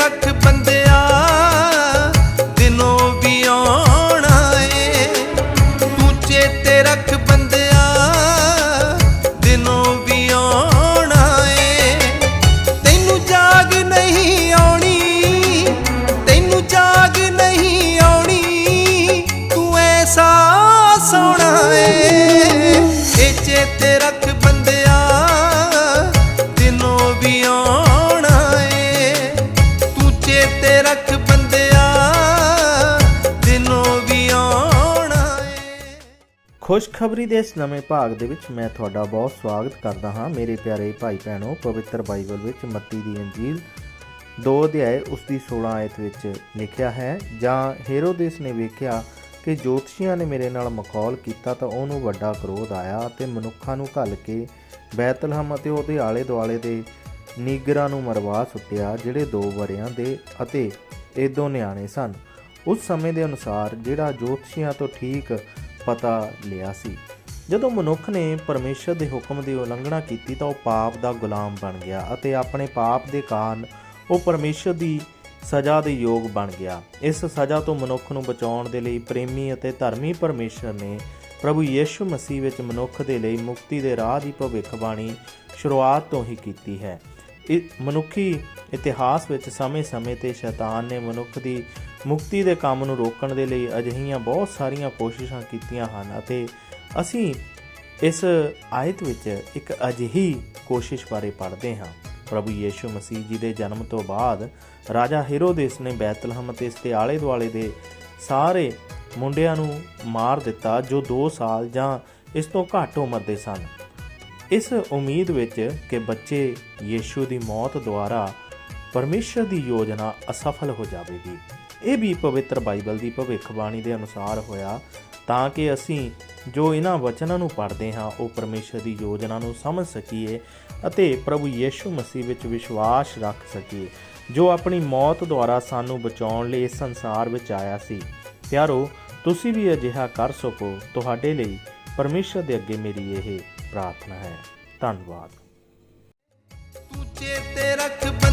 ਰੱਖ ਬੰਦਿਆ। ਖੁਸ਼ਖਬਰੀ ਦੇ ਇਸ ਨਵੇਂ ਭਾਗ ਦੇ ਵਿੱਚ ਮੈਂ ਤੁਹਾਡਾ ਬਹੁਤ ਸਵਾਗਤ ਕਰਦਾ ਹਾਂ। ਮੇਰੇ ਪਿਆਰੇ ਭਾਈ ਭੈਣੋ, ਪਵਿੱਤਰ ਬਾਈਬਲ ਵਿੱਚ ਮੱਤੀ ਦੀ ਅੰਜੀਲ 2 ਅਧਿਆਏ ਉਸ ਦੀ 16 ਆਇਤ ਵਿੱਚ ਲਿਖਿਆ ਹੈ। ਜਾਂ ਹੇਰੋਦੇਸ ਨੇ ਵੇਖਿਆ ਕਿ ਜੋਤਸ਼ੀਆਂ ਨੇ ਮੇਰੇ ਨਾਲ ਮਖੌਲ ਕੀਤਾ ਤਾਂ ਉਹਨੂੰ ਵੱਡਾ ਕ੍ਰੋਧ ਆਇਆ ਤੇ ਮਨੁੱਖਾਂ ਨੂੰ ਘੱਲ ਕੇ ਬੈਤਲਹਮ ਅਤੇ ਉਹਦੇ ਆਲੇ ਦੁਆਲੇ ਦੇ ਨੀਗਰਾਂ ਨੂੰ ਮਰਵਾ ਸੁੱਟਿਆ, ਜਿਹੜੇ ਦੋ ਵਰਿਆਂ ਦੇ ਅਤੇ ਏਦੋਂ ਨਿਆਣੇ ਸਨ। ਉਸ ਸਮੇਂ ਦੇ ਅਨੁਸਾਰ ਜਿਹੜਾ ਜੋਤਸ਼ੀਆਂ ਤੋਂ ਠੀਕ ਪਤਾ ਲਿਆ ਸੀ। ਜਦੋਂ ਮਨੁੱਖ ਨੇ ਪਰਮੇਸ਼ਰ ਦੇ ਹੁਕਮ ਦੀ ਉਲੰਘਣਾ ਕੀਤੀ ਤਾਂ ਉਹ ਪਾਪ ਦਾ ਗੁਲਾਮ ਬਣ ਗਿਆ ਅਤੇ ਆਪਣੇ ਪਾਪ ਦੇ ਕਾਰਨ ਉਹ ਪਰਮੇਸ਼ਰ ਦੀ ਸਜ਼ਾ ਦੇ ਯੋਗ ਬਣ ਗਿਆ। ਇਸ ਸਜ਼ਾ ਤੋਂ ਮਨੁੱਖ ਨੂੰ ਬਚਾਉਣ ਦੇ ਲਈ ਪ੍ਰੇਮੀ ਅਤੇ ਧਰਮੀ ਪਰਮੇਸ਼ਰ ਨੇ ਪ੍ਰਭੂ ਯੀਸ਼ੂ ਮਸੀਹ ਵਿੱਚ ਮਨੁੱਖ ਦੇ ਲਈ ਮੁਕਤੀ ਦੇ ਰਾਹ ਦੀ ਭਵਿੱਖਬਾਣੀ ਸ਼ੁਰੂਆਤ ਤੋਂ ਹੀ ਕੀਤੀ ਹੈ। ਇਹ ਮਨੁੱਖੀ ਇਤਿਹਾਸ ਵਿੱਚ ਸਮੇਂ-ਸਮੇਂ ਤੇ ਸ਼ੈਤਾਨ ਨੇ ਮਨੁੱਖ ਦੀ ਮੁਕਤੀ ਦੇ ਕੰਮ ਨੂੰ ਰੋਕਣ ਦੇ ਲਈ ਅਜਿਹੀਆਂ ਬਹੁਤ ਸਾਰੀਆਂ ਕੋਸ਼ਿਸ਼ਾਂ ਕੀਤੀਆਂ ਹਨ ਅਤੇ ਅਸੀਂ ਇਸ ਆਇਤ ਵਿੱਚ ਇੱਕ ਅਜਿਹੀ ਕੋਸ਼ਿਸ਼ ਬਾਰੇ ਪੜ੍ਹਦੇ ਹਾਂ। ਪ੍ਰਭੂ ਯੀਸ਼ੂ ਮਸੀਹ ਜੀ ਦੇ ਜਨਮ ਤੋਂ ਬਾਅਦ ਰਾਜਾ ਹੈਰੋਦੇਸ ਨੇ ਬੈਤਲਹਮ ਅਤੇ ਇਸ ਦੇ ਆਲੇ-ਦੁਆਲੇ ਦੇ ਸਾਰੇ ਮੁੰਡਿਆਂ ਨੂੰ ਮਾਰ ਦਿੱਤਾ ਜੋ 2 ਸਾਲ ਜਾਂ ਇਸ ਤੋਂ ਘੱਟ ਉਮਰ ਦੇ ਸਨ। ਇਸ ਉਮੀਦ ਵਿੱਚ ਕਿ ਬੱਚੇ ਯੀਸ਼ੂ ਦੀ ਮੌਤ ਦੁਆਰਾ ਪਰਮੇਸ਼ਰ ਦੀ ਯੋਜਨਾ ਅਸਫਲ ਹੋ ਜਾਵੇਗੀ। ਇਹ ਵੀ ਪਵਿੱਤਰ ਬਾਈਬਲ ਦੀ ਭਵਿੱਖਬਾਣੀ ਦੇ ਅਨੁਸਾਰ ਹੋਇਆ ਤਾਂ ਕਿ ਅਸੀਂ ਜੋ ਇਹਨਾਂ ਵਚਨਾਂ ਨੂੰ ਪੜ੍ਹਦੇ ਹਾਂ, ਉਹ ਪਰਮੇਸ਼ਰ ਦੀ ਯੋਜਨਾ ਨੂੰ ਸਮਝ ਸਕੀਏ ਅਤੇ ਪ੍ਰਭੂ ਯੀਸ਼ੂ ਮਸੀਹ ਵਿੱਚ ਵਿਸ਼ਵਾਸ ਰੱਖ ਸਕੀਏ, ਜੋ ਆਪਣੀ ਮੌਤ ਦੁਆਰਾ ਸਾਨੂੰ ਬਚਾਉਣ ਲਈ ਇਸ ਸੰਸਾਰ ਵਿੱਚ ਆਇਆ ਸੀ। ਪਿਆਰੋ, ਤੁਸੀਂ ਵੀ ਅਜਿਹਾ ਕਰ ਸਕੋ। ਤੁਹਾਡੇ ਲਈ ਪਰਮੇਸ਼ਰ ਦੇ ਅੱਗੇ ਮੇਰੀ ਇਹ ਪ੍ਰਾਰਥਨਾ ਹੈ। ਧੰਨਵਾਦ। ਤੂੰ ਚੇਤੇ ਰੱਖ